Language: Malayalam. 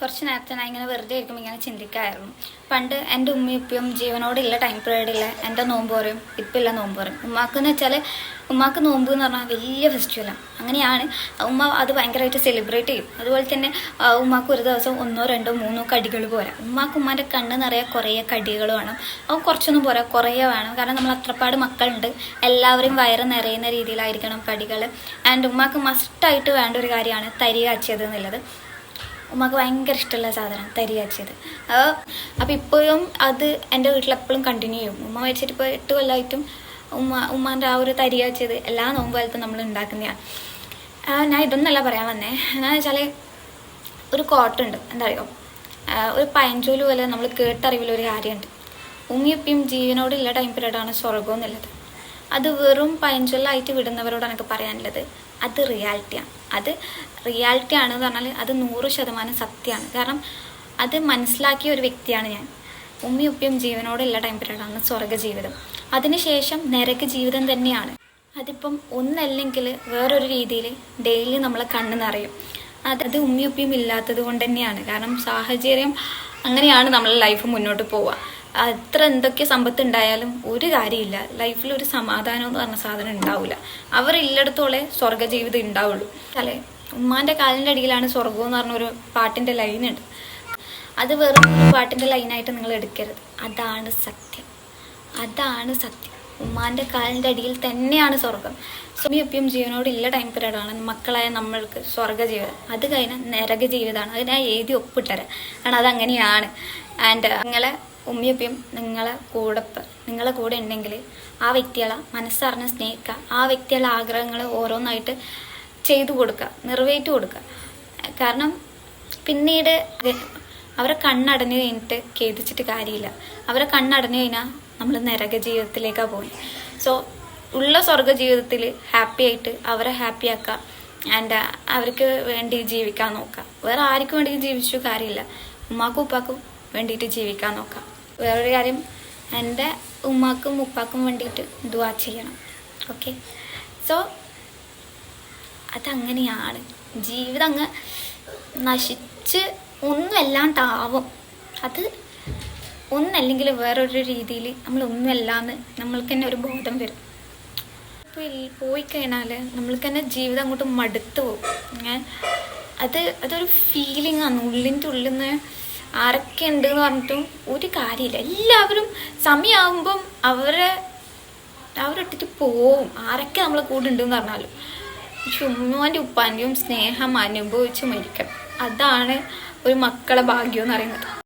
കുറച്ച് നേരത്തെ ഞാൻ ഇങ്ങനെ വെറുതെ ഇരിക്കുമ്പോൾ ഇങ്ങനെ ചിന്തിക്കായിരുന്നു. പണ്ട് എന്റെ ഉമ്മയും ഉപ്പയും ജീവനോടില്ല ടൈം പീരീഡില്ല എന്റെ നോമ്പ് പറയും ഇപ്പം ഇല്ല നോമ്പ് പറയും. ഉമ്മാക്കെന്ന് വെച്ചാൽ ഉമ്മാക്ക് നോമ്പ് എന്ന് പറഞ്ഞാൽ വലിയ ഫെസ്റ്റിവലാണ് അങ്ങനെയാണ്. ഉമ്മ അത് ഭയങ്കരമായിട്ട് സെലിബ്രേറ്റ് ചെയ്യും. അതുപോലെ തന്നെ ഉമ്മാക്ക് ഒരു ദിവസം ഒന്നോ രണ്ടോ മൂന്നോ കടികൾ പോരാ. ഉമ്മാക്ക് ഉമ്മാന്റെ കണ്ണ് നിറയെ കുറേ കടികൾ വേണം. അപ്പോൾ കുറച്ചൊന്നും പോരാ കുറേ വേണം. കാരണം നമ്മൾ അത്രപ്പാട് മക്കളുണ്ട്. എല്ലാവരും വയറ് നിറയുന്ന രീതിയിലായിരിക്കണം കടികൾ ആൻഡ് ഉമ്മാക്ക് മസ്റ്റായിട്ട് വേണ്ട ഒരു കാര്യമാണ് തരി കാച്ചിയത് എന്നുള്ളത് ഉമ്മക്ക് ഭയങ്കര ഇഷ്ടമുള്ള സാധനം തരി കാച്ചിയത്. അപ്പോൾ അപ്പോൾ ഇപ്പോഴും അത് എന്റെ വീട്ടിൽ എപ്പോഴും കണ്ടിന്യൂ ചെയ്യും. ഉമ്മ മരിച്ചിട്ട് ഇപ്പോൾ എട്ട് കൊല്ലമായിട്ടും ഉമ്മ ഉമ്മാന്റെ ആ ഒരു തരി കാച്ചിയത് എല്ലാ നോമ്പ് കാലത്തും നമ്മൾ ഉണ്ടാക്കുന്നതാണ് ഞാൻ ഇതൊന്നല്ല പറയാൻ വന്നേ. എന്നാന്ന് വെച്ചാൽ ഒരു കോട്ടുണ്ട് എന്താ പറയുക ഒരു പയഞ്ചോൽ പോലെ നമ്മൾ കേട്ടറിവിലൊരു കാര്യമുണ്ട്. ഉമ്മിയപ്പിയും ജീവനോടുള്ള ടൈം പീരീഡാണ് സ്വർഗം എന്നുള്ളത്. അത് വെറും പയഞ്ചൊല്ലായിട്ട് വിടുന്നവരോടാണ് എനിക്ക് പറയാനുള്ളത്. അത് റിയാലിറ്റിയാണ് അത് റിയാലിറ്റി ആണെന്ന് പറഞ്ഞാൽ അത് നൂറ് ശതമാനം സത്യമാണ്. കാരണം അത് മനസ്സിലാക്കിയ ഒരു വ്യക്തിയാണ് ഞാൻ. ഉമ്മയും ഉപ്പയും ജീവനോടുള്ള ടൈം പീരീഡാണ് സ്വർഗ ജീവിതം. അതിനുശേഷം നരക ജീവിതം തന്നെയാണ്. അതിപ്പം ഒന്നല്ലെങ്കിൽ വേറൊരു രീതിയിൽ ഡെയിലി നമ്മളെ കണ്ണ് നിറയും. അത് അത് ഉമ്മയും ഉപ്പയും ഇല്ലാത്തത് കൊണ്ട് തന്നെയാണ്. കാരണം സാഹചര്യം അങ്ങനെയാണ് നമ്മളെ ലൈഫ് മുന്നോട്ട് പോവുക. അത്ര എന്തൊക്കെ സമ്പത്ത് ഉണ്ടായാലും ഒരു കാര്യമില്ല. ലൈഫിൽ ഒരു സമാധാനം എന്ന് പറഞ്ഞ സാധനം ഉണ്ടാവില്ല അവരില്ലടത്തോളെ സ്വർഗ ജീവിതം ഉണ്ടാവുള്ളൂ. അല്ലെ? ഉമ്മാന്റെ കാലിന്റെ അടിയിലാണ് സ്വർഗം എന്ന് പറഞ്ഞ ഒരു പാട്ടിന്റെ ലൈൻ ഉണ്ട്. അത് വെറും ഒരു ലൈനായിട്ട് നിങ്ങൾ എടുക്കരുത്. അതാണ് സത്യം. അതാണ് സത്യം. ഉമ്മാന്റെ കാലിന്റെ അടിയിൽ തന്നെയാണ് സ്വർഗം സുമിയൊപ്പിയും ജീവനോട് ഇല്ല ടൈം പീരീഡാണ് മക്കളായ നമ്മൾക്ക് സ്വർഗ ജീവിതം അത് കഴിഞ്ഞാൽ നരക ജീവിതമാണ് അത് ഞാൻ എഴുതി ഒപ്പിട്ടരാം. കാരണം അതങ്ങനെയാണ് ആൻഡ് നിങ്ങളെ ഉമ്മിയപ്പയും നിങ്ങളെ കൂടെ നിങ്ങളെ കൂടെ ഉണ്ടെങ്കിൽ ആ വ്യക്തികളെ മനസ്സറിഞ്ഞ് സ്നേഹിക്കുക. ആ വ്യക്തികളെ ആഗ്രഹങ്ങൾ ഓരോന്നായിട്ട് ചെയ്തു കൊടുക്കുക നിറവേറ്റി കൊടുക്കുക. കാരണം പിന്നീട് അവരെ കണ്ണടഞ്ഞു കഴിഞ്ഞിട്ട് ഖേദിച്ചിട്ട് കാര്യമില്ല. അവരെ കണ്ണടഞ്ഞു കഴിഞ്ഞാൽ നമ്മൾ നരക ജീവിതത്തിലേക്കാണ് പോയി സോ ഉള്ള സ്വർഗ ജീവിതത്തിൽ ഹാപ്പി ആയിട്ട് അവരെ ഹാപ്പി ആക്കുക ആൻഡ് അവർക്ക് വേണ്ടി ജീവിക്കാൻ നോക്കുക. വേറെ ആർക്കും വേണ്ടി ജീവിച്ചു കാര്യമില്ല. ഉമ്മാക്കും ഉപ്പാക്കും വേണ്ടിയിട്ട് ജീവിക്കാൻ നോക്കാം വേറൊരു കാര്യം എന്റെ ഉമ്മാക്കും ഉപ്പാക്കും വേണ്ടിയിട്ട് ദുവാ ചെയ്യണം. ഓക്കെ സോ അതങ്ങനെയാണ്. ജീവിതം അങ്ങ് നശിച്ച് ഒന്നുമല്ലാണ്ടാവും അത് ഒന്നല്ലെങ്കിൽ വേറൊരു രീതിയിൽ നമ്മൾ ഒന്നുമല്ലാന്ന് നമ്മൾക്ക് തന്നെ ഒരു ബോധം വരും. ഇപ്പോൾ പോയി കഴിഞ്ഞാൽ നമ്മൾക്ക് തന്നെ ജീവിതം അങ്ങോട്ട് മടുത്തു പോകും? അത് അതൊരു ഫീലിംഗ് ആണ്. ഉള്ളിന്റെ ഉള്ളിൽ നിന്ന് ആരൊക്കെ ഉണ്ട് എന്ന് പറഞ്ഞിട്ടും ഒരു കാര്യമില്ല. എല്ലാവരും സമയമാകുമ്പം അവരെ അവരൊട്ടിട്ട് പോവും. ആരൊക്കെ നമ്മളെ കൂടെ ഉണ്ടെന്ന് പറഞ്ഞാലും ഉമ്മാന്റെ ഉപ്പാന്റെയും സ്നേഹം അനുഭവിച്ച് മരിക്കണം അതാണ് ഒരു മക്കളെ ഭാഗ്യം എന്ന് പറയുന്നത്.